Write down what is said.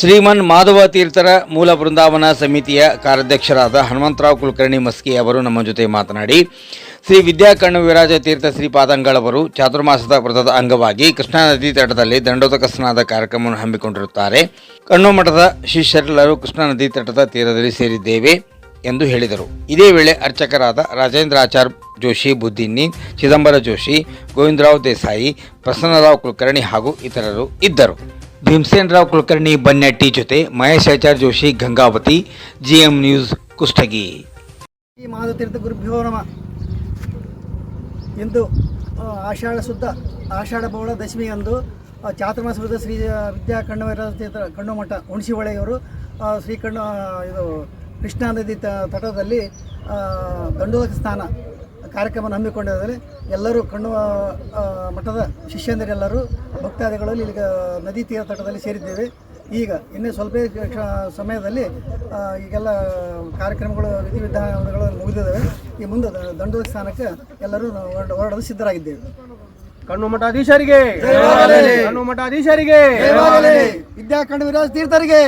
ಶ್ರೀಮನ್ ಮಾಧವ ತೀರ್ಥರ ಮೂಲ ಬೃಂದಾವನ ಸಮಿತಿಯ ಕಾರ್ಯಾಧ್ಯಕ್ಷರಾದ ಹನುಮಂತರಾವ್ ಕುಲಕರ್ಣಿ ಮಸ್ಕಿ ಅವರು ನಮ್ಮ ಜೊತೆ ಮಾತನಾಡಿ, ಶ್ರೀ ವಿದ್ಯಾಕರ್ಣ ವಿರಾಜ ತೀರ್ಥ ಶ್ರೀಪಾದಂಗಳವರು ಚಾತುರ್ಮಾಸದ ವ್ರತದ ಅಂಗವಾಗಿ ಕೃಷ್ಣಾ ನದಿ ತಟದಲ್ಲಿ ದಂಡೋದಕ ಸ್ನಾನದ ಕಾರ್ಯಕ್ರಮವನ್ನು ಹಮ್ಮಿಕೊಂಡಿರುತ್ತಾರೆ. ಕಣ್ಣು ಮಠದ ಶಿಷ್ಯರೆಲ್ಲರೂ ಕೃಷ್ಣಾ ನದಿ ತಟದ ತೀರದಲ್ಲಿ ಸೇರಿದ್ದೇವೆ ಎಂದು ಹೇಳಿದರು. ಇದೇ ವೇಳೆ ಅರ್ಚಕರಾದ ರಾಜೇಂದ್ರಾಚಾರ್ ಜೋಶಿ ಬುದ್ದಿನ್ನಿ ಚಿದಂಬರ ಜೋಶಿ, ಗೋವಿಂದರಾವ್ ದೇಸಾಯಿ, ಪ್ರಸನ್ನರಾವ್ ಕುಲಕರ್ಣಿ ಹಾಗೂ ಇತರರು ಇದ್ದರು. ಭೀಮಸೇನರಾವ್ ಕುಲಕರ್ಣಿ ಬನ್ನೆಟ್ಟಿ ಜೊತೆ ಮಹೇಶ್ ಆಚಾರ್ ಜೋಶಿ ಗಂಗಾವತಿ ಜಿಎಂ ನ್ಯೂಸ್ ಕುಷ್ಟಗಿ. ಮಾಧುತೀರ್ಥ ಗುರುಭ್ಯೋ ನಮ. ಇಂದು ಆಷಾಢ ಶುದ್ಧ ಆಷಾಢ ಬೌಳ ದಶಮಿಯಂದು ಚಾತುರ್ಮಾಸ ವೃದ್ಧ ಶ್ರೀ ವಿದ್ಯಾ ಕಣ್ಣವರ ತೀರ್ಥ ಕಣ್ಣುಮಠ ಹುಣಸಿ ಹೊಳೆಯವರು ಆ, ಶ್ರೀ ಕಣ್ಣು ಇದು ಕೃಷ್ಣಾ ನದಿ ತಟದಲ್ಲಿ ದಂಡೋದಕ ಸ್ನಾನ ಕಾರ್ಯಕ್ರಮವನ್ನು ಹಮ್ಮಿಕೊಂಡಿದ್ದಾರೆ ಎಲ್ಲರೂ ಕಣ್ಣು ಮಠದ ಶಿಷ್ಯಂದರೆಲ್ಲರೂ ಭಕ್ತಾದಿಗಳು ಇಲ್ಲಿ ನದಿ ತೀರ ತಟದಲ್ಲಿ ಸೇರಿದ್ದೇವೆ. ಈಗ ಇನ್ನೇ ಸ್ವಲ್ಪ ಸಮಯದಲ್ಲಿ ಈಗೆಲ್ಲ ಕಾರ್ಯಕ್ರಮಗಳು ವಿಧಿವಿಧಾನಗಳು ಮುಗಿದಿದ್ದಾವೆ. ಈ ಮುಂದೆ ದಂಡೋದ ಸ್ಥಾನಕ್ಕೆ ಎಲ್ಲರೂ ಹೊರಡಲು ಸಿದ್ಧರಾಗಿದ್ದೇವೆ. ಕಣ್ಣು ಮಠಾಧೀಶರಿಗೆ! ಕಣ್ಣು ಮಠಾಧೀಶರಿಗೆ! ವಿದ್ಯಾ ವಿರಾಜ್ ತೀರ್ಥರಿಗೆ!